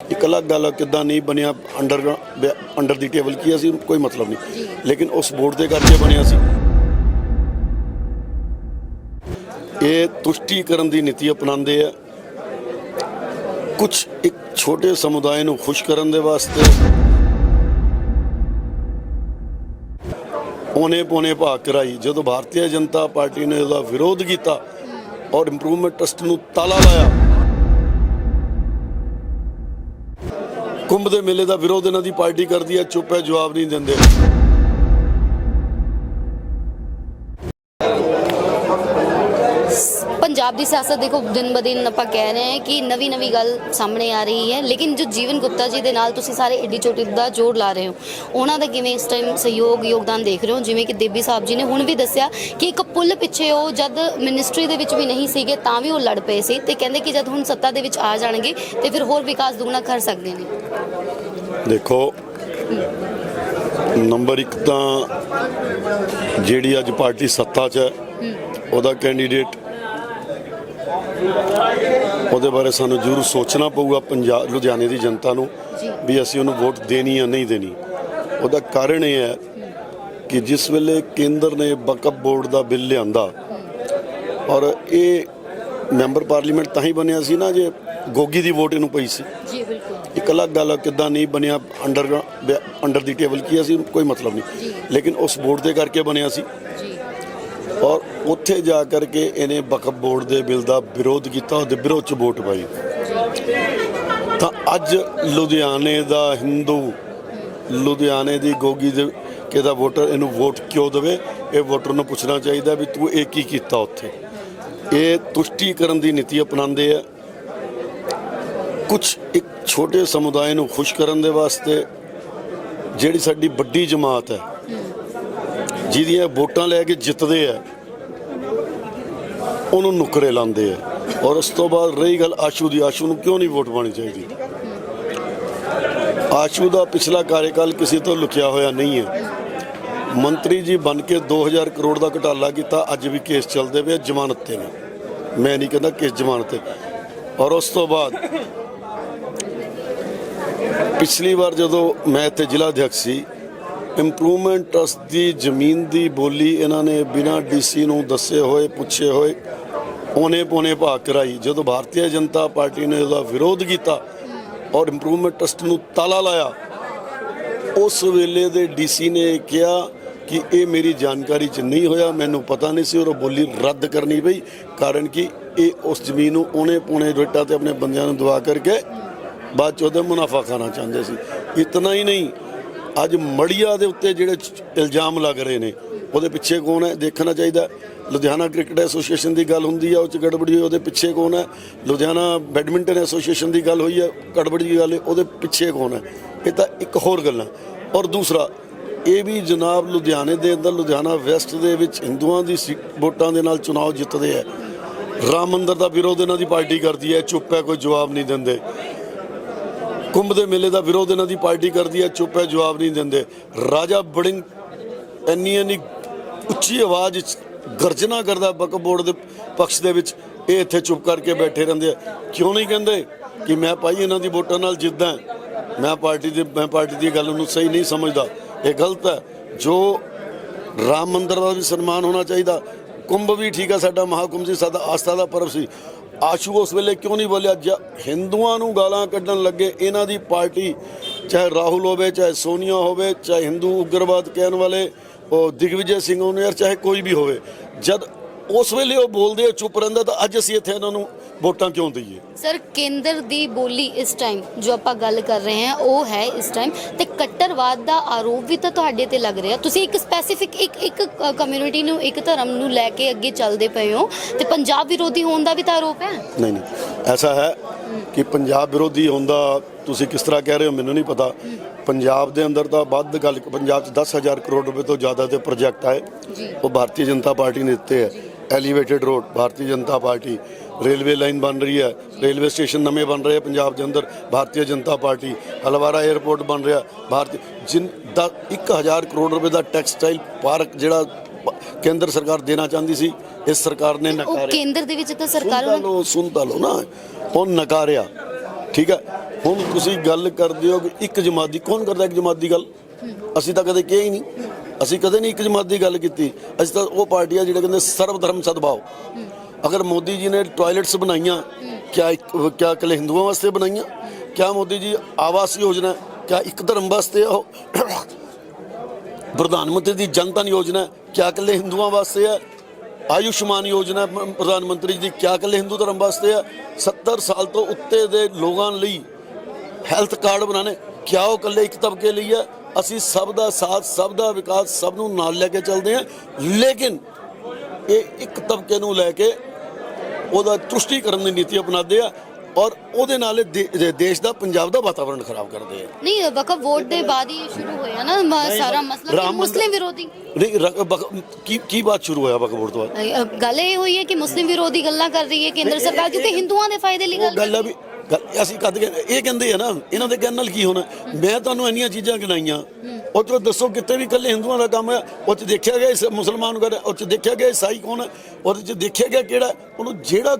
ਇੱਕ ਅਲੱਗ ਗੱਲ ਕਿੱਦਾਂ ਨਹੀਂ ਬਣਿਆ ਅੰਡਰ ਅੰਡਰ ਦੀ ਟੇਬਲ ਕੀ ਅਸੀਂ ਕੋਈ ਮਤਲਬ ਨਹੀਂ। ਲੇਕਿਨ ਉਸ ਬੋਰਡ ਦੇ ਕਰਕੇ ਬਣਿਆ ਸੀ। ਇਹ ਤੁਸ਼ਟੀਕਰਨ ਦੀ ਨੀਤੀ ਅਪਣਾਉਂਦੇ ਆ। ਕੁਝ ਇੱਕ ਛੋਟੇ ਸਮੁਦਾਇ ਨੂੰ ਖੁਸ਼ ਕਰਨ ਦੇ ਵਾਸਤੇ ਪੌਣੇ ਪੌਣੇ ਭਾਗ ਕਰਾਈ। ਜਦੋਂ ਭਾਰਤੀ ਜਨਤਾ ਪਾਰਟੀ ਨੇ ਉਹਦਾ ਵਿਰੋਧ ਕੀਤਾ ਔਰ ਇੰਪਰੂਵਮੈਂਟ ਟਰਸਟ ਨੂੰ ਤਾਲਾ ਲਾਇਆ ਕੁੰਭ ਦੇ ਮੇਲੇ ਦਾ ਵਿਰੋਧ ਇਹਨਾਂ ਦੀ ਪਾਰਟੀ ਕਰਦੀ ਹੈ, ਚੁੱਪ ਹੈ, ਜਵਾਬ ਨਹੀਂ ਦਿੰਦੇ। ਪੰਜਾਬ ਦੀ ਸਿਆਸਤ ਦੇਖੋ ਦਿਨ ਬ ਦਿਨ ਆਪਾਂ ਕਹਿ ਰਹੇ ਹਾਂ ਕਿ ਨਵੀਂ ਨਵੀਂ ਗੱਲ ਸਾਹਮਣੇ ਆ ਰਹੀ ਹੈ। ਲੇਕਿਨ ਜੋ ਜੀਵਨ ਗੁਪਤਾ ਜੀ ਦੇ ਨਾਲ ਤੁਸੀਂ ਸਾਰੇ ਏਡੀ ਚੋਟੀ ਦਾ ਜੋੜ ਲਾ ਰਹੇ ਹੋ ਉਹਨਾਂ ਦਾ ਕਿਵੇਂ ਇਸ ਟਾਈਮ ਸਹਿਯੋਗ ਯੋਗਦਾਨ ਦੇਖ ਰਹੇ ਹੋ? ਜਿਵੇਂ ਕਿ ਦੇਬੀ ਸਾਹਿਬ ਜੀ ਨੇ ਹੁਣ ਵੀ ਦੱਸਿਆ ਕਿ ਇੱਕ ਪੁੱਲ ਪਿੱਛੇ ਉਹ ਜਦ ਮਿਨਿਸਟਰੀ ਦੇ ਵਿੱਚ ਵੀ ਨਹੀਂ ਸੀਗੇ ਤਾਂ ਵੀ ਉਹ ਲੜ ਪਏ ਸੀ ਤੇ ਕਹਿੰਦੇ ਕਿ ਜਦ ਹੁਣ ਸੱਤਾ ਦੇ ਵਿੱਚ ਆ ਜਾਣਗੇ ਤੇ ਫਿਰ ਹੋਰ ਵਿਕਾਸ ਦੁਗਣਾ ਕਰ ਸਕਦੇ ਨੇ। ਦੇਖੋ ਨੰਬਰ 1 ਤਾਂ ਜਿਹੜੀ ਅੱਜ ਪਾਰਟੀ ਸੱਤਾ 'ਚ ਹੈ ਉਹਦਾ ਕੈਂਡੀਡੇਟ ਉਹਦੇ ਬਾਰੇ ਸਾਨੂੰ ਜ਼ਰੂਰ ਸੋਚਣਾ ਪਊਗਾ ਪੰਜਾਬ ਲੁਧਿਆਣੇ ਦੀ ਜਨਤਾ ਨੂੰ। ਵੀ ਅਸੀਂ ਉਹਨੂੰ ਵੋਟ ਦੇਣੀ ਜਾਂ ਨਹੀਂ ਦੇਣੀ। ਉਹਦਾ ਕਾਰਨ ਇਹ ਹੈ ਕਿ ਜਿਸ ਵੇਲੇ ਕੇਂਦਰ ਨੇ ਬਕਅਪ ਬੋਰਡ ਦਾ ਬਿੱਲ ਲਿਆਂਦਾ ਔਰ ਇਹ ਮੈਂਬਰ ਪਾਰਲੀਮੈਂਟ ਤਾਂ ਹੀ ਬਣਿਆ ਸੀ ਨਾ ਜੇ ਗੋਗੀ ਦੀ ਵੋਟ ਇਹਨੂੰ ਪਈ ਸੀ। ਜੀ ਬਿਲਕੁਲ। ਇੱਕ ਅਲੱਗ ਗੱਲ ਕਿੱਦਾਂ ਨਹੀਂ ਬਣਿਆ ਅੰਡਰ ਅੰਡਰ ਦੀ ਟੇਬਲ ਕੀ ਅਸੀਂ ਕੋਈ ਮਤਲਬ ਨਹੀਂ। ਲੇਕਿਨ ਉਸ ਬੋਰਡ ਦੇ ਕਰਕੇ ਬਣਿਆ ਸੀ। ਜੀ। ਔਰ ਉੱਥੇ ਜਾ ਕਰਕੇ ਇਹਨੇ ਵਕਫ ਬੋਰਡ ਦੇ ਬਿੱਲ ਦਾ ਵਿਰੋਧ ਕੀਤਾ, ਉਹਦੇ ਵਿਰੋਧ ਚ ਵੋਟ ਪਾਈ। ਤਾਂ ਅੱਜ ਲੁਧਿਆਣੇ ਦਾ ਹਿੰਦੂ ਲੁਧਿਆਣੇ ਦੀ ਗੋਗੀ ਦੇ ਕਿਹਦਾ ਵੋਟਰ, ਇਹਨੂੰ ਵੋਟ ਕਿਉਂ ਦੇਵੇ? ਇਹ ਵੋਟਰ ਨੂੰ ਪੁੱਛਣਾ ਚਾਹੀਦਾ ਵੀ ਤੂੰ ਇਹ ਕੀ ਕੀਤਾ ਉੱਥੇ? ਇਹ ਤੁਸ਼ਟੀਕਰਨ ਦੀ ਨੀਤੀ ਅਪਣਾਉਂਦੇ ਆ। ਕੁਝ ਇੱਕ ਛੋਟੇ ਸਮੁਦਾਇ ਨੂੰ ਖੁਸ਼ ਕਰਨ ਦੇ ਵਾਸਤੇ ਜਿਹੜੀ ਸਾਡੀ ਵੱਡੀ ਜਮਾਤ ਹੈ ਜਿਹਦੀਆਂ ਵੋਟਾਂ ਲੈ ਕੇ ਜਿੱਤਦੇ ਆ, ਉਹਨੂੰ ਨੁਕਰੇ ਲਾਉਂਦੇ ਆ। ਔਰ ਉਸ ਤੋਂ ਬਾਅਦ ਰਹੀ ਗੱਲ ਆਸ਼ੂ ਦੀ, ਆਸ਼ੂ ਨੂੰ ਕਿਉਂ ਨਹੀਂ ਵੋਟ ਪਾਣੀ ਚਾਹੀਦੀ? ਆਸ਼ੂ ਦਾ ਪਿਛਲਾ ਕਾਰਜਕਾਲ ਕਿਸੇ ਤੋਂ ਲੁਕਿਆ ਹੋਇਆ ਨਹੀਂ ਹੈ। ਮੰਤਰੀ ਜੀ ਬਣ ਕੇ 2000 ਕਰੋੜ ਦਾ ਘਟਾਲਾ ਕੀਤਾ, ਅੱਜ ਵੀ ਕੇਸ ਚੱਲਦੇ ਪਏ ਜ਼ਮਾਨਤ ਤੇ ਨੇ। ਮੈਂ ਨਹੀਂ ਕਹਿੰਦਾ ਕਿਸ ਜ਼ਮਾਨਤ ਤੇ। ਔਰ ਉਸ ਤੋਂ ਬਾਅਦ ਪਿਛਲੀ ਵਾਰ ਜਦੋਂ ਮੈਂ ਇੱਥੇ ਜ਼ਿਲ੍ਹਾ ਅਧਿਕਸ਼ ਸੀ ਇੰਪਰੂਵਮੈਂਟ ਟਰਸਟ ਦੀ ਜ਼ਮੀਨ ਦੀ ਬੋਲੀ ਇਹਨਾਂ ਨੇ ਬਿਨਾਂ ਡੀਸੀ ਨੂੰ ਦੱਸੇ ਹੋਏ, ਪੁੱਛੇ ਹੋਏ, ਪੌਣੇ ਪੌਣੇ ਭਾਗ ਕਰਾਈ। ਜਦੋਂ ਭਾਰਤੀ ਜਨਤਾ ਪਾਰਟੀ ਨੇ ਉਹਦਾ ਵਿਰੋਧ ਕੀਤਾ ਔਰ ਇੰਪਰੂਵਮੈਂਟ ਟਰਸਟ ਨੂੰ ਤਾਲਾ ਲਾਇਆ, ਉਸ ਵੇਲੇ ਦੇ ਡੀਸੀ ਨੇ ਕਿਹਾ ਕਿ ਇਹ ਮੇਰੀ ਜਾਣਕਾਰੀ 'ਚ ਨਹੀਂ ਹੋਇਆ, ਮੈਨੂੰ ਪਤਾ ਨਹੀਂ ਸੀ ਔਰ ਉਹ ਬੋਲੀ ਰੱਦ ਕਰਨੀ ਪਈ, ਕਾਰਨ ਕਿ ਇਹ ਉਸ ਜ਼ਮੀਨ ਨੂੰ ਉਹਨੇ ਪੌਣੇ ਰੇਟਾਂ ਤੇ ਆਪਣੇ ਬੰਦਿਆਂ ਨੂੰ ਦਵਾ ਕਰਕੇ ਬਾਅਦ ਚ ਉਹਦਾ ਮੁਨਾਫਾ ਖਾਣਾ ਚਾਹੁੰਦੇ ਸੀ। ਇਤਨਾ ਹੀ ਨਹੀਂ ਅੱਜ ਮੜੀਆ ਦੇ ਉੱਤੇ ਜਿਹੜੇ ਇਲਜ਼ਾਮ ਲੱਗ ਰਹੇ ਨੇ ਉਹਦੇ ਪਿੱਛੇ ਕੌਣ ਹੈ? ਦੇਖਣਾ ਚਾਹੀਦਾ। ਲੁਧਿਆਣਾ ਕ੍ਰਿਕਟ ਐਸੋਸੀਏਸ਼ਨ ਦੀ ਗੱਲ ਹੁੰਦੀ ਆ ਉਹ ਚ ਗੜਬੜੀ ਹੋਈ, ਉਹਦੇ ਪਿੱਛੇ ਕੌਣ ਹੈ? ਲੁਧਿਆਣਾ ਬੈਡਮਿੰਟਨ ਐਸੋਸੀਏਸ਼ਨ ਦੀ ਗੱਲ ਹੋਈ ਹੈ ਗੜਬੜੀ ਦੀ ਗੱਲ ਹੈ, ਉਹਦੇ ਪਿੱਛੇ ਕੌਣ ਹੈ? ਇਹ ਤਾਂ ਇੱਕ ਹੋਰ ਗੱਲਾਂ ਔਰ ਦੂਸਰਾ ਇਹ ਵੀ ਜਨਾਬ ਲੁਧਿਆਣੇ ਦੇ ਅੰਦਰ ਲੁਧਿਆਣਾ ਵੈਸਟ ਦੇ ਵਿੱਚ ਹਿੰਦੂਆਂ ਦੀ ਸੀ- ਵੋਟਾਂ ਦੇ ਨਾਲ ਚੁਣਾਵ ਜਿੱਤਦੇ ਆ। ਰਾਮ ਮੰਦਰ ਦਾ ਵਿਰੋਧ ਇਹਨਾਂ ਦੀ ਪਾਰਟੀ ਕਰਦੀ ਹੈ ਚੁੱਪ ਹੈ ਕੋਈ ਜਵਾਬ ਨਹੀਂ ਦਿੰਦੇ। ਕੁੰਭ ਦੇ ਮੇਲੇ ਦਾ ਵਿਰੋਧ ਇਹਨਾਂ ਦੀ ਪਾਰਟੀ ਕਰਦੀ ਹੈ, ਚੁੱਪ ਹੈ, ਜਵਾਬ ਨਹੀਂ ਦਿੰਦੇ। ਰਾਜਾ ਬੜਿੰਗ ਇੰਨੀ ਇੰਨੀ ਉੱਚੀ ਆਵਾਜ਼ ਵਿੱਚ ਗਰਜਨਾ ਕਰਦਾ ਬਕ ਬੋਰਡ ਦੇ ਪਕਸ਼ ਦੇ ਵਿੱਚ, ਇਹ ਇੱਥੇ ਚੁੱਪ ਕਰਕੇ ਬੈਠੇ ਰਹਿੰਦੇ ਆ। ਕਿਉਂ ਨਹੀਂ ਕਹਿੰਦੇ ਕਿ ਮੈਂ ਭਾਈ ਇਹਨਾਂ ਦੀ ਵੋਟਾਂ ਨਾਲ ਜਿੱਦਾਂ ਮੈਂ ਪਾਰਟੀ ਦੇ ਮੈਂ ਪਾਰਟੀ ਦੀ ਗੱਲ ਨੂੰ ਸਹੀ ਨਹੀਂ ਸਮਝਦਾ। ਇਹ ਗਲਤ ਹੈ। ਜੋ ਰਾਮ ਮੰਦਰ ਦਾ ਵੀ ਸਨਮਾਨ ਹੋਣਾ ਚਾਹੀਦਾ, ਕੁੰਭ ਵੀ ਠੀਕ ਹੈ, ਸਾਡਾ ਮਹਾਕੁੰਭ ਸੀ, ਸਾਡਾ ਆਸਥਾ ਦਾ ਪਰਵ ਸੀ। ਆਸ਼ੂ ਉਸ ਵੇਲੇ ਕਿਉਂ ਨਹੀਂ ਬੋਲਿਆ? ਜ- ਹਿੰਦੂਆਂ ਨੂੰ ਗਾਲਾਂ ਕੱਢਣ ਲੱਗੇ, ਇਹਨਾਂ ਦੀ ਪਾਰਟੀ, ਚਾਹੇ ਰਾਹੁਲ ਹੋਵੇ, ਚਾਹੇ ਸੋਨੀਆ ਹੋਵੇ, ਚਾਹੇ ਹਿੰਦੂ ਉਗਰਵਾਦ ਕਹਿਣ ਵਾਲੇ, ਉਹ ਦਿਗਵਿਜੇ ਸਿੰਘ ਹੋਣ ਚਾਹੇ ਕੋਈ ਵੀ ਹੋਵੇ। ਜਦ ਉਸ ਵੇਲੇ ਉਹ ਬੋਲਦੇ ਆ ਚੁੱਪ ਰਹਿੰਦਾ, ਤਾਂ ਅੱਜ ਅਸੀਂ ਇੱਥੇ ਇਹਨਾਂ ਨੂੰ ਵੋਟਾਂ ਕਿਉਂ ਦਈਏ? ਸਰ ਕੇਂਦਰ ਦੀ ਬੋਲੀ ਇਸ ਟਾਈਮ ਜੋ ਆਪਾਂ ਗੱਲ ਕਰ ਰਹੇ ਹਾਂ ਉਹ ਹੈ ਇਸ ਟਾਈਮ ਤੇ ਕੱਟਰਵਾਦ ਦਾ ਆਰੋਪ ਵੀ ਤਾਂ ਤੁਹਾਡੇ ਤੇ ਲੱਗ ਰਿਹਾ। ਤੁਸੀਂ ਇੱਕ ਸਪੈਸੀਫਿਕ ਇੱਕ ਇੱਕ ਕਮਿਊਨਿਟੀ ਨੂੰ ਇੱਕ ਧਰਮ ਨੂੰ ਲੈ ਕੇ ਅੱਗੇ ਚੱਲਦੇ ਪਏ ਹੋ ਤੇ ਪੰਜਾਬ ਵਿਰੋਧੀ ਹੋਣ ਦਾ ਵੀ ਤਾਂ ਆਰੋਪ ਹੈ? ਨਹੀਂ ਨਹੀਂ। ਐਸਾ ਹੈ ਕਿ ਪੰਜਾਬ ਵਿਰੋਧੀ ਹੁੰਦਾ ਤੁਸੀਂ ਕਿਸ ਤਰ੍ਹਾਂ ਕਹਿ ਰਹੇ ਹੋ ਮੈਨੂੰ ਨਹੀਂ ਪਤਾ। ਪੰਜਾਬ ਦੇ ਅੰਦਰ ਤਾਂ ਵੱਧ ਗੱਲ ਪੰਜਾਬ 'ਚ 10000 ਕਰੋੜ ਰੁਪਏ ਤੋਂ ਜ਼ਿਆਦਾ ਦੇ ਪ੍ਰੋਜੈਕਟ ਆਏ। ਉਹ ਭਾਰਤੀ ਜਨਤਾ ਪਾਰਟੀ ਨੇ ਦਿੱਤੇ ਹੈ। Elevated road Bharatiya Janata party. Railway line ਬਣ ਰਹੀ ਹੈ ਰੇਲਵੇ ਸਟੇਸ਼ਨ ਨਵੇਂ ਬਣ ਰਹੇ ਪੰਜਾਬ ਦੇ ਅੰਦਰ ਭਾਰਤੀ ਜਨਤਾ ਪਾਰਟੀ ਹਲਵਾਰਾ 에ਅਰਪੋਰਟ ਬਣ ਰਿਹਾ ਭਾਰਤੀ ਜਿਨ ਦਾ 1000 ਕਰੋੜ ਰੁਪਏ ਦਾ ਟੈਕਸਟਾਈਲ ਪਾਰਕ ਜਿਹੜਾ ਕੇਂਦਰ ਸਰਕਾਰ ਦੇਣਾ ਚਾਹੁੰਦੀ ਸੀ ਇਸ ਸਰਕਾਰ ਨੇ ਉਹ ਨਕਾਰਿਆ। ਕੇਂਦਰ ਦੇ ਵਿੱਚ ਤਾਂ ਸਰਕਾਰ ਸੁਣਤਾ ਲੋ ਸੁਣਤਾ ਲੋ ਨਾ ਉਹ ਨਕਾਰਿਆ ਠੀਕ ਹੈ? ਹੁਣ ਤੁਸੀਂ ਗੱਲ ਕਰਦੇ ਹੋ ਕਿ ਇੱਕ ਜਮਾਤ ਦੀ ਕੌਣ ਕਰਦਾ ਇੱਕ ਜਮਾਤ ਦੀ ਗੱਲ? ਅਸੀਂ ਤਾਂ ਕਦੇ ਕਿਹਾ ਹੀ ਨਹੀਂ। ਅਸੀਂ ਕਦੇ ਨਹੀਂ ਇੱਕ ਜਮਾਤ ਦੀ ਗੱਲ ਕੀਤੀ। ਅਸੀਂ ਤਾਂ ਉਹ ਪਾਰਟੀ ਆ ਜਿਹੜੇ ਕਹਿੰਦੇ ਸਰਵ ਧਰਮ ਸਦਭਾਵ। ਅਗਰ ਮੋਦੀ ਜੀ ਨੇ ਟਾਇਲਟਸ ਬਣਾਈਆਂ, ਕਿਆ ਇੱਕ, ਕਿਆ ਇਕੱਲੇ ਹਿੰਦੂਆਂ ਵਾਸਤੇ ਬਣਾਈਆਂ, ਕਿਆ ਮੋਦੀ ਜੀ ਆਵਾਸ ਯੋਜਨਾ, ਕਿਆ ਇੱਕ ਧਰਮ ਵਾਸਤੇ ਆ ਉਹ ਪ੍ਰਧਾਨ ਮੰਤਰੀ ਦੀ ਜਨ ਧਨ ਯੋਜਨਾ, ਕਿਆ ਇਕੱਲੇ ਹਿੰਦੂਆਂ ਵਾਸਤੇ ਹੈ? ਆਯੁਸ਼ਮਾਨ ਯੋਜਨਾ ਪ੍ਰਧਾਨ ਮੰਤਰੀ ਜੀ, ਕਿਆ ਇਕੱਲੇ ਹਿੰਦੂ ਧਰਮ ਵਾਸਤੇ ਹੈ? 70 ਸਾਲ ਤੋਂ ਉੱਤੇ ਦੇ ਲੋਕਾਂ ਲਈ ਹੈਲਥ ਕਾਰਡ ਬਣਾਣੇ ਕਿਆ ਉਹ ਇਕੱਲੇ ਇੱਕ ਤਬਕੇ ਲਈ ਹੈ? ਅਸੀਂ ਸਭ ਦਾ ਸਾਥ, ਸਭ ਦਾ ਵਿਕਾਸ ਸਭ ਨੂੰ ਨਾਲ ਲੈ ਕੇ ਚੱਲਦੇ ਹਾਂ। ਲੇਕਿਨ ਇਹ ਇੱਕ ਤਬਕੇ ਨੂੰ ਲੈ ਕੇ ਉਹਦਾ ਤੁਸ਼ਟੀਕਰਨ ਦੀ ਨੀਤੀ ਅਪਣਾਉਂਦੇ ਆ ਔਰ ਉਹਦੇ ਨਾਲ ਦੇਸ਼ ਦਾ ਪੰਜਾਬ ਦਾ ਵਾਤਾਵਰਣ ਖਰਾਬ ਕਰਦੇ ਆ। ਨਹੀਂ ਵਕਫ ਵੋਟ ਦੇ ਬਾਅਦ ਹੀ ਸ਼ੁਰੂ ਹੋਇਆ ਨਾ ਸਾਰਾ ਮਸਲਾ ਮੁਸਲਿਮ ਵਿਰੋਧੀ। ਨਹੀਂ ਕੀ ਕੀ ਬਾਤ ਸ਼ੁਰੂ ਹੋਇਆ ਬਕਬੋਰ ਤੋਂ ਬਾਅਦ? ਅ, ਗੱਲ ਇਹ ਹੋਈ ਹੈ ਕਿ ਮੁਸਲਿਮ ਵਿਰੋਧੀ ਗੱਲਾਂ ਕਰ ਰਹੀ ਹੈ ਕੇਂਦਰ ਸਰਕਾਰ ਕਿਉਂਕਿ ਹਿੰਦੂਆਂ ਦੇ ਫਾਇਦੇ ਲਈ ਗੱਲ ਗੱਲ ਆ ਵੀ ਗੱਲ- ਅਸੀਂ ਕਦ ਕਹਿੰਦੇ ਇਹ ਕਹਿੰਦੇ ਆ ਨਾ, ਇਹਨਾਂ ਦੇ ਕਹਿਣ ਨਾਲ ਕੀ ਹੋਣਾ? ਮੈਂ ਤੁਹਾਨੂੰ ਇੰਨੀਆਂ ਚੀਜ਼ਾਂ ਗਿਣਾਈਆਂ। ਉਹ ਚੋਂ ਦੱਸੋ ਕਿਤੇ ਵੀ ਇਕੱਲੇ ਹਿੰਦੂਆਂ ਦਾ ਕੰਮ ਹੈ, ਉਹ ਚ ਦੇਖਿਆ ਗਿਆ ਇਸ ਮੁਸਲਮਾਨ ਕਰ ਉਹ ਚ ਦੇਖਿਆ ਗਿਆ ਈਸਾਈ ਕੌਣ ਹੈ ਉਹਦੇ ਚ ਦੇਖਿਆ ਗਿਆ ਕਿਹੜਾ, ਉਹਨੂੰ ਜਿਹੜਾ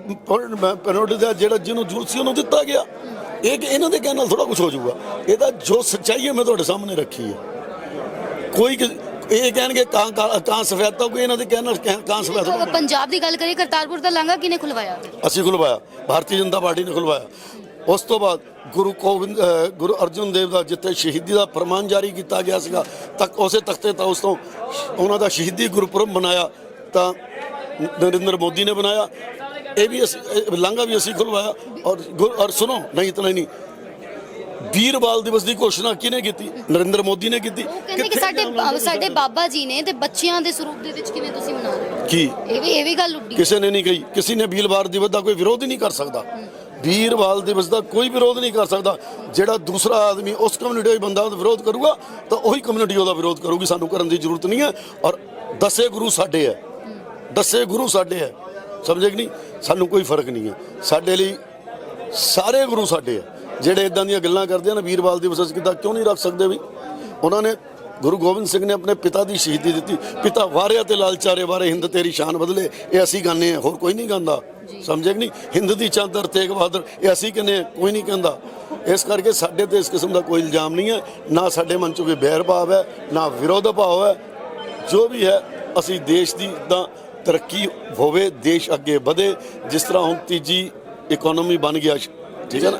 ਪੈਨੋਡ ਦਾ ਜਿਹੜਾ ਜਿਹਨੂੰ ਜ਼ਰੂਰਤ ਸੀ ਉਹਨੂੰ ਦਿੱਤਾ ਗਿਆ। ਇਹ ਇਹਨਾਂ ਦੇ ਕਹਿਣ ਨਾਲ ਥੋੜਾ ਕੁਝ ਹੋ ਜਾਊਗਾ। ਇਹਦਾ ਜੋ ਸੱਚਾਈ ਹੈ ਮੈਂ ਤੁਹਾਡੇ ਸਾਹਮਣੇ ਰੱਖੀ ਹੈ। ਕੋਈ ਇਹ ਕਹਿਣਗੇ ਕਾਂ ਕਾਂ- ਕਾਂ ਸਫੈਦ ਤਾਂ ਕੋਈ ਇਹਨਾਂ ਦੇ ਕਹਿਣ ਨਾਲ ਕਾਂ- ਕਾਂ ਸਫੈਦ ਤਾਂ ਪੰਜਾਬ ਦੀ ਗੱਲ ਕਰੀਏ ਕਰਤਾਰਪੁਰ ਦਾ ਲਾਂਘਾ ਕਿਨੇ ਖੁਲਵਾਇਆ? ਅਸੀਂ ਖੁਲਵਾਇਆ। ਭਾਰਤੀ ਜਨਤਾ ਪਾਰਟੀ ਨੇ ਖੁਲਵਾਇਆ। ਉਸ ਤੋਂ ਬਾਅਦ ਗੁਰੂ ਗੋਬਿੰਦ ਅਹ ਗੁਰੂ ਅਰਜਨ ਦੇਵ ਦਾ ਜਿੱਥੇ ਸ਼ਹੀਦੀ ਦਾ ਫਰਮਾਨ ਜਾਰੀ ਕੀਤਾ ਗਿਆ ਸੀਗਾ ਤੱਕ ਉਸੇ ਤਖਤੇ ਤਾਂ ਉਸ ਤੋਂ ਉਹਨਾਂ ਦਾ ਸ਼ਹੀਦੀ ਗੁਰਪੁਰਬ ਮਨਾਇਆ ਤਾਂ ਨਰਿੰਦਰ ਮੋਦੀ ਨੇ ਬਣਾਇਆ। ਇਹ ਵੀ ਅਸੀਂ ਇਹ ਲਾਂਘਾ ਵੀ ਅਸੀਂ ਖੁਲਵਾਇਆ ਔਰ ਗੁਰ- ਔਰ ਸੁਣੋ ਨਹੀਂ ਇਤਨਾ ਹੀ ਨਹੀਂ ਵੀਰ ਬਾਲ ਦਿਵਸ ਦੀ ਘੋਸ਼ਣਾ ਕਿਹਨੇ ਕੀਤੀ? ਨਰਿੰਦਰ ਮੋਦੀ ਨੇ ਕੀਤੀ। ਕਹਿੰਦੇ ਕਿ ਸਾਡੇ ਸਾਡੇ ਬਾਬਾ ਜੀ ਨੇ ਤੇ ਬੱਚਿਆਂ ਦੇ ਸਰੂਪ ਦੇ ਵਿੱਚ ਕਿਵੇਂ ਤੁਸੀਂ ਮਨਾ ਰਹੇ ਹੋ? ਕੀ? ਇਹ ਵੀ ਇਹ ਵੀ ਗੱਲ ਉੱਡੀ। ਕਿਸੇ ਨੇ ਨਹੀਂ ਕਹੀ। ਕਿਸੇ ਨੇ ਵੀਰਵਾਰ ਦਿਵਸ ਦਾ ਕੋਈ ਵਿਰੋਧ ਹੀ ਨਹੀਂ ਕਰ ਸਕਦਾ। ਵੀਰਵਾਰ ਦਿਵਸ ਦਾ ਕੋਈ ਵਿਰੋਧ ਨਹੀਂ ਕਰ ਸਕਦਾ। ਜਿਹੜਾ ਦੂਸਰਾ ਆਦਮੀ ਉਸ ਕਮਿਊਨਿਟੀ ਦਾ ਬੰਦਾ ਉਹਦਾ ਵਿਰੋਧ ਕਰੂਗਾ ਤਾਂ ਉਹੀ ਕਮਿਊਨਿਟੀ ਉਹਦਾ ਵਿਰੋਧ ਕਰੂਗੀ। ਸਾਨੂੰ ਕਰਨ ਦੀ ਜ਼ਰੂਰਤ ਨਹੀਂ ਹੈ। ਔਰ ਦਸੇ ਗੁਰੂ ਸਾਡੇ ਹੈ। ਦਸੇ ਗੁਰੂ ਸਾਡੇ ਹੈ। ਸਮਝੇ ਕਿ ਨਹੀਂ? ਸਾਨੂੰ ਕੋਈ ਫ਼ਰਕ ਨਹੀਂ ਹੈ। ਸਾਡੇ ਲਈ ਸਾਰੇ ਗੁਰੂ ਸਾਡੇ ਆ ਜਿਹੜੇ ਇਦਾਂ ਦੀਆਂ ਗੱਲਾਂ ਕਰਦੇ ਆ ਨਾ ਵੀਰਵਾਲ ਦਿਵਸ ਅਸੀਂ ਕਿੱਦਾਂ ਕਿਉਂ ਨਹੀਂ ਰੱਖ ਸਕਦੇ ਵੀ? ਉਹਨਾਂ ਨੇ ਗੁਰੂ ਗੋਬਿੰਦ ਸਿੰਘ ਨੇ ਆਪਣੇ ਪਿਤਾ ਦੀ ਸ਼ਹੀਦੀ ਦਿੱਤੀ। ਪਿਤਾ ਵਾਰਿਆ ਤੇ ਲਾਲਚਾਰੇ ਵਾਰੇ ਹਿੰਦ ਤੇਰੀ ਸ਼ਾਨ ਬਦਲੇ ਇਹ ਅਸੀਂ ਆ। ਹੋਰ ਕੋਈ ਨਹੀਂ ਗਾਉਂਦਾ। ਸਮਝੇ ਕਿ ਨਹੀਂ? ਹਿੰਦ ਦੀ ਚਾਦਰ ਤੇਗ ਬਹਾਦਰ ਇਹ ਅਸੀਂ ਕਹਿੰਦੇ ਕੋਈ ਨਹੀਂ ਕਹਿੰਦਾ। ਇਸ ਕਰਕੇ ਸਾਡੇ ਤੇ ਇਸ ਕਿਸਮ ਦਾ ਕੋਈ ਇਲਜ਼ਾਮ ਨਹੀਂ ਹੈ। ਨਾ ਸਾਡੇ ਮਨ 'ਚ ਕੋਈ ਬੈਰ ਭਾਵ ਹੈ ਨਾ ਵਿਰੋਧ ਭਾਵ ਹੈ। ਜੋ ਵੀ ਹੈ ਅਸੀਂ ਦੇਸ਼ ਦੀ ਤਾਂ ਤਰੱਕੀ ਹੋਵੇ ਦੇਸ਼ ਅੱਗੇ ਵਧੇ। ਜਿਸ ਤਰ੍ਹਾਂ ਹੁਣ ਤੀਜੀ ਇਕਨੋਮੀ ਬਣ ਗਿਆ ਠੀਕ ਹੈ ਨਾ?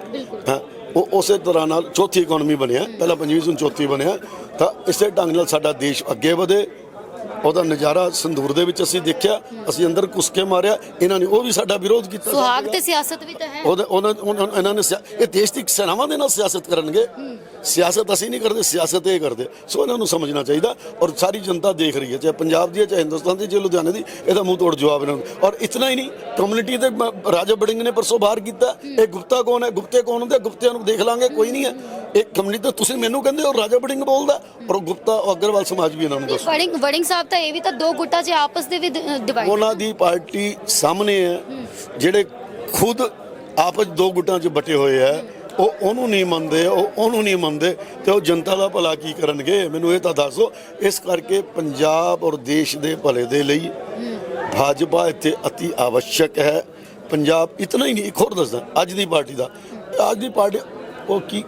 ਹਾਂ ਉਹ ਉਸੇ ਤਰ੍ਹਾਂ ਨਾਲ ਚੌਥੀ ਇਕਨੋਮੀ ਬਣਿਆ ਪਹਿਲਾਂ ਪੰਜਵੀਂ ਸੁਣ ਚੌਥੀ ਬਣਿਆ ਤਾਂ ਇਸੇ ਢੰਗ ਨਾਲ ਸਾਡਾ ਦੇਸ਼ ਅੱਗੇ ਵਧੇ ਉਹਦਾ ਨਜ਼ਾਰਾ ਸੰਦੂਰ ਦੇ ਵਿੱਚ ਅਸੀਂ ਦੇਖਿਆ ਅਸੀਂ ਅੰਦਰ ਘੁਸ ਕੇ ਮਾਰਿਆ ਇਹਨਾਂ ਨੇ ਉਹ ਵੀ ਸਾਡਾ ਵਿਰੋਧ ਕੀਤਾ। ਸੁਹਾਗ ਤੇ ਸਿਆਸਤ ਵੀ ਤਾਂ ਹੈ। ਉਹਦੇ ਉਹਨਾਂ ਉਹਨਾਂ- ਇਹਨਾਂ ਨੇ ਸਿਆ- ਇਹ ਦੇਸ਼ ਦੀ ਸੈਨਾਵਾਂ ਦੇ ਨਾਲ ਸਿਆਸਤ ਕਰਨਗੇ। ਸਿਆਸਤ ਅਸੀਂ ਨਹੀਂ ਕਰਦੇ ਸਿਆਸਤ ਇਹ ਕਰਦੇ। ਸੋ ਇਹਨਾਂ ਨੂੰ ਸਮਝਣਾ ਚਾਹੀਦਾ ਔਰ ਸਾਰੀ ਜਨਤਾ ਦੇਖ ਰਹੀ ਹੈ ਚਾਹੇ ਪੰਜਾਬ ਦੀ ਹੈ ਚਾਹੇ ਹਿੰਦੁਸਤਾਨ ਦੀ ਚਾਹੇ ਲੁਧਿਆਣੇ ਦੀ ਇਹਦਾ ਮੂੰਹ ਤੋੜ ਜਵਾਬ ਇਹਨਾਂ ਨੂੰ। ਔਰ ਇਤਨਾ ਹੀ ਨਹੀਂ ਕਮਿਊਨਿਟੀ ਦੇ ਮ- ਰਾਜਾ ਬੜਿੰਗ ਨੇ ਪਰਸੋਂ ਬਾਹਰ ਕੀਤਾ ਇਹ ਗੁਪਤਾ ਕੌਣ ਹੈ? ਗੁਪਤੇ ਕੌਣ ਹੁੰਦੇ? ਆ? ਗੁਪਤਿਆਂ ਨੂੰ ਦੇਖ ਲਾਂਗੇ ਕੋਈ ਨਹੀਂ ਹੈ। ਇਹ ਕਮਿਊਨਿਟੀ ਤਾਂ ਤੁਸੀਂ ਮੈਨੂੰ ਕਹਿੰਦੇ ਹੋ ਰਾਜਾ ਬੜਿੰਗ ਬੋਲਦਾ ਪਰ ਉਹ ਗੁਪਤਾ ਅਗਰਵਾਲ ਸਮਾਜ ਵੀ ਇਹਨਾਂ ਨੂੰ ਦੱਸੋ। ਵੜਿੰਗ ਵੜਿੰਗ ਸਾਹਿਬ ਤਾਂ ਇਹ ਵੀ ਤਾਂ ਦੋ ਗੁੱਟਾਂ 'ਚ ਆਪਸ ਦੇ ਵੀ ਡਿਵਾਈਡ ਉਹਨਾਂ ਦੀ ਪਾਰਟੀ ਸਾਹਮਣੇ ਹੈ ਜਿਹੜੇ ਖੁਦ ਆਪਸ ਦੋ ਗੁੱਟਾਂ 'ਚ ਬਟੇ ਹੋਏ ਆ ਉਹ ਉਹਨੂੰ ਨਹੀਂ ਮੰਨਦੇ ਉਹ ਉਹਨੂੰ ਨਹੀਂ ਮੰਨਦੇ ਤੇ ਉਹ ਜਨਤਾ ਦਾ ਭਲਾ ਕੀ ਕਰਨਗੇ ਮੈਨੂੰ ਇਹ ਤਾਂ ਦੱਸੋ। ਇਸ ਕਰਕੇ ਪੰਜਾਬ ਔਰ ਦੇਸ਼ ਦੇ ਭਲੇ ਦੇ ਲਈ ਭਾਜਪਾ ਇੱਥੇ ਅਤੀ ਆਵਸ਼ਕ ਹੈ। ਪੰਜਾਬ ਇਤਨਾ ਹੀ ਨਹੀਂ ਇੱਕ ਹੋਰ ਦੱਸਦਾ ਅੱਜ ਦੀ ਪਾਰਟੀ ਦਾ। ਅੱਜ ਦੀ ਪਾਰਟੀ ਉਹ ਕੀ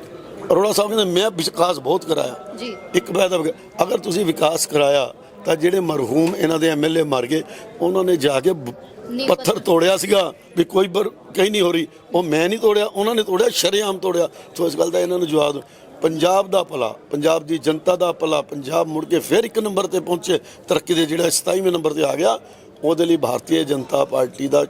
ਅਰੋੜਾ ਸਾਹਿਬ ਕਹਿੰਦੇ ਮੈਂ ਵਿਕਾਸ ਬਹੁਤ ਕਰਾਇਆ। ਜੀ। ਇੱਕ ਗਿਆ ਅਗਰ ਤੁਸੀਂ ਵਿਕਾਸ ਕਰਾਇਆ ਤਾਂ ਜਿਹੜੇ ਮਰਹੂਮ ਇਹਨਾਂ ਦੇ ਐਮਐਲਏ ਮਰ ਗਏ ਉਹਨਾਂ ਨੇ ਜਾ ਕੇ ਪੱਥਰ ਤੋੜਿਆ ਸੀਗਾ ਵੀ ਕੋਈ ਬਰ ਕਹੀ ਨਹੀਂ ਹੋ ਰਹੀ। ਉਹ ਮੈਂ ਨਹੀਂ ਤੋੜਿਆ ਉਹਨਾਂ ਨੇ ਤੋੜਿਆ ਸ਼ਰੇਆਮ ਤੋੜਿਆ। ਸੋ ਇਸ ਗੱਲ ਦਾ ਇਹਨਾਂ ਨੂੰ ਜਵਾਬ ਦਿਓ। ਪੰਜਾਬ ਦਾ ਭਲਾ ਪੰਜਾਬ ਦੀ ਜਨਤਾ ਦਾ ਭਲਾ ਪੰਜਾਬ ਮੁੜ ਕੇ ਫਿਰ ਇੱਕ ਨੰਬਰ ਤੇ ਪਹੁੰਚੇ। ਤਰੱਕੀ ਦੇ ਜਿਹੜਾ 27ਵੇਂ ਨੰਬਰ ਤੇ ਆ ਗਿਆ ਉਹਦੇ ਲਈ ਭਾਰਤੀ ਜਨਤਾ ਪਾਰਟੀ ਦਾ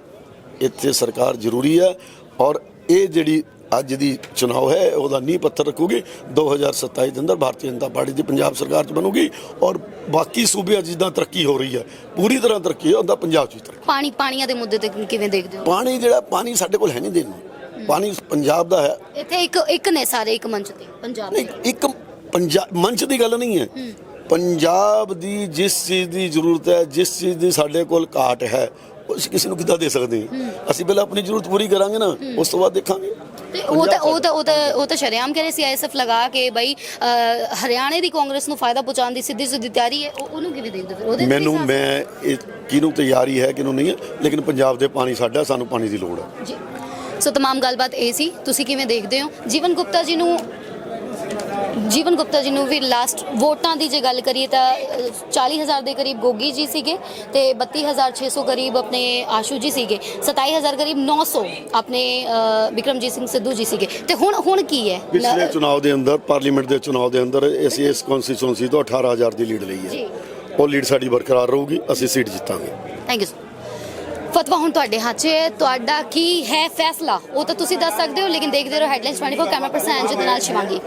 ਇੱਥੇ ਸਰਕਾਰ ਜ਼ਰੂਰੀ ਹੈ ਔਰ ਇਹ ਜਿਹੜੀ ਅੱਜ ਦੀ ਚੁਣਾਵ ਹੈ ਉਹਦਾ ਨੀਂਹ ਪੱਥਰ ਰੱਖੂਗੀ। 2027 ਦੇ ਅੰਦਰ ਭਾਰਤੀ ਜਨਤਾ ਪਾਰਟੀ ਦੀ ਪੰਜਾਬ ਸਰਕਾਰ ਚ ਬਣੂਗੀ ਔਰ ਬਾਕੀ ਸੂਬਿਆਂ ਜਿੱਦਾਂ ਤਰੱਕੀ ਹੋ ਰਹੀ ਹੈ ਪੂਰੀ ਤਰ੍ਹਾਂ ਤਰੱਕੀ ਹੁੰਦਾ ਪੰਜਾਬ 'ਚ ਤਰੱਕੀ। ਪਾਣੀ ਪਾਣੀਆਂ ਦੇ ਮੁੱਦੇ ਤੇ ਕਿਵੇਂ ਦੇਖਦੇ ਹੋ? ਪਾਣੀ ਜਿਹੜਾ ਪਾਣੀ ਸਾਡੇ ਕੋਲ ਹੈ ਨਹੀਂ ਦੇਣ ਨੂੰ। ਪਾਣੀ ਪੰਜਾਬ ਦਾ ਹੈ। ਇੱਥੇ ਇੱਕ ਇੱਕ ਨੇ ਸਾਰੇ ਇੱਕ ਮੰਚ ਤੇ ਪੰਜਾਬ ਨਹੀਂ ਇੱਕ ਪੰਜਾਬ ਮੰਚ ਦੀ ਗੱਲ ਨਹੀਂ ਹੈ। ਪੰਜਾਬ ਦੀ ਜਿਸ ਚੀਜ਼ ਦੀ ਜ਼ਰੂਰਤ ਹੈ ਜਿਸ ਚੀਜ਼ ਦੀ ਸਾਡੇ ਕੋਲ ਘਾਟ ਹੈ ਉਹ ਅਸੀਂ ਕਿਸੇ ਨੂੰ ਕਿੱਦਾਂ ਦੇ ਸਕਦੇ ਅਸੀਂ ਪਹਿਲਾਂ ਆਪਣੀ ਜ਼ਰੂਰਤ ਪੂਰੀ ਕਰਾਂਗੇ ਨਾ ਉਸ ਤੋਂ ਬਾਅਦ ਦੇਖਾਂਗੇ। ਤੇ ਉਹ ਤਾਂ ਉਹ ਤਾਂ ਉਹ ਤਾਂ ਉਹ ਤਾਂ ਸ਼ਰੇਆਮ ਕਹ ਰਹੇ ਸੀ ਆਈਐਸਐਫ ਲਗਾ ਕੇ ਬਈ ਅਹ, ਹਰਿਆਣੇ ਦੀ ਕਾਂਗਰਸ ਨੂੰ ਫਾਇਦਾ ਪਹੁੰਚਾਉਣ ਦੀ ਸਿੱਧੀ ਸਿੱਧੀ ਤਿਆਰੀ ਹੈ ਉਹ- ਉਹਨੂੰ ਕਿਵੇਂ ਦੇਖਦੇ ਹੋ ਫਿਰ ਉਹਦੇ ਤੇ ਵੀ ਮੈਨੂੰ ਸਾਥ- ਮੈਂ ਇਹ ਕਿਹਨੂੰ ਤਿਆਰੀ ਹੈ ਕਿਹਨੂੰ ਨਹੀਂ ਹੈ ਲੇਕਿਨ ਪੰਜਾਬ ਦੇ ਪਾਣੀ ਸਾਡਾ ਸਾਨੂੰ ਪਾਣੀ ਦੀ ਲੋੜ ਹੈ ਜੀ ਸੋ तमाम ਗੱਲਬਾਤ ਇਹ ਸੀ ਤੁਸੀਂ ਕਿਵੇਂ ਦੇਖਦੇ ਹੋ ਜੀਵਨ ਗੁਪਤਾ ਜੀ ਨੂੰ ਜੀਵਨ ਗੁਪਤਾ ਜੀ ਨੂੰ ਵੀ ਲਾਸਟ ਵੋਟਾਂ ਦੀ ਜੇ ਗੱਲ ਕਰੀਏ ਤਾਂ ਅ, 40000 ਦੇ ਕਰੀਬ ਗੋਗੀ ਜੀ ਸੀਗੇ ਤੇ 32600 ਕਰੀਬ ਆਪਣੇ ਆਸ਼ੂ ਜੀ ਸੀਗੇ 27000 ਕਰੀਬ 900 ਆਪਣੇ ਵਿਕਰਮਜੀਤ ਸਿੰਘ ਸਿੱਧੂ ਜੀ ਸੀਗੇ। ਤੇ ਹੁਣ ਹੁਣ ਕੀ ਹੈ? ਪਿਛਲੇ ਚੁਣਾਵ ਦੇ ਅੰਦਰ ਪਾਰਲੀਮੈਂਟ ਦੇ ਚੁਣਾਵ ਦੇ ਅੰਦਰ ਅਸੀਂ ਇਸ ਕਨਸਟੀਚੁਐਂਸੀ ਤੋਂ 18000 ਦੀ ਲੀਡ ਲਈ ਹੈ। ਉਹ ਲੀਡ ਸਾਡੀ ਬਰਕਰਾਰ ਰਹੂਗੀ ਅਸੀਂ ਸੀਟ ਜਿੱਤਾਂਗੇ। ਥੈਂਕ ਯੂ ਫਤਵਾ ਹੁਣ ਤੁਹਾਡੇ ਹੱਥ 'ਚ ਹੈ ਤੁਹਾਡਾ ਕੀ ਹੈ ਫੈਸਲਾ? ਉਹ ਤਾਂ ਤੁਸੀਂ ਦੱਸ ਸਕਦੇ ਹੋ ਲੇਕਿਨ ਦੇਖਦੇ ਰਹੋ ਹੈਡਲਾਈਨਸ 24 ਕੈਮਰਾ ਪਰਸਨ ਅੰਜੂ ਦੇ ਨਾਲ ਸ਼ਿਵਾਂਗੀ।